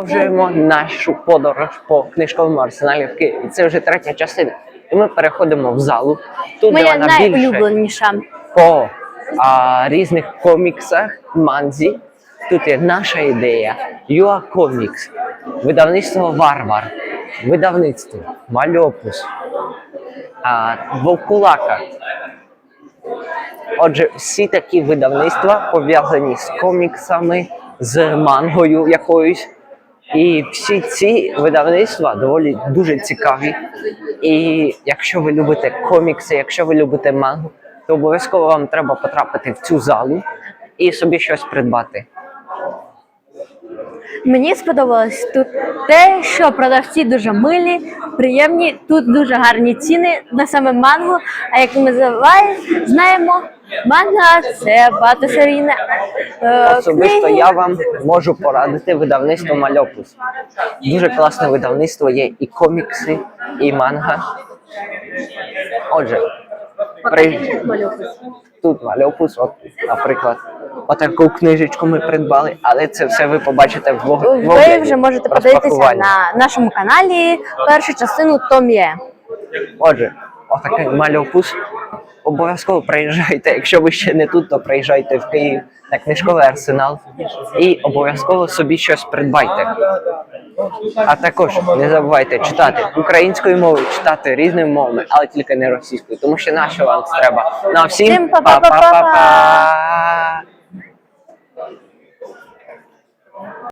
Продовжуємо нашу подорож по книжковому арсеналі в Києві. Це вже третя частина. І ми переходимо в залу. Тут де Моя вона більше найулюбленіша. по а, різних коміксах, манзі. Тут є наша ідея. Юа Комікс, видавництво Варвар, видавництво Мальопус, а, Вовкулака. Отже, всі такі видавництва пов'язані з коміксами, з мангою якоюсь. І всі ці видавництва доволі дуже цікаві. І якщо ви любите комікси, якщо ви любите мангу, то обов'язково вам треба потрапити в цю залу і собі щось придбати. Мені сподобалось тут те, що продавці дуже милі, приємні. Тут дуже гарні ціни на саме манго. А як ми знаємо, манга це багатосерійна е, Особисто книги. я вам можу порадити видавництво Мальопус. Дуже класне видавництво, є і комікси, і манга. Отже, при... тут Мальопус, от, наприклад, отаку книжечку ми придбали, але це все ви побачите в влог- Ви вже можете подивитися на нашому каналі першу частину Том є. Отже, отакий мальопус. Обов'язково приїжджайте. Якщо ви ще не тут, то приїжджайте в Київ на книжковий арсенал і обов'язково собі щось придбайте. А також не забувайте читати українською мовою, читати різними мовами, але тільки не російською, тому що нащо вам треба. На всім па-па-па-па!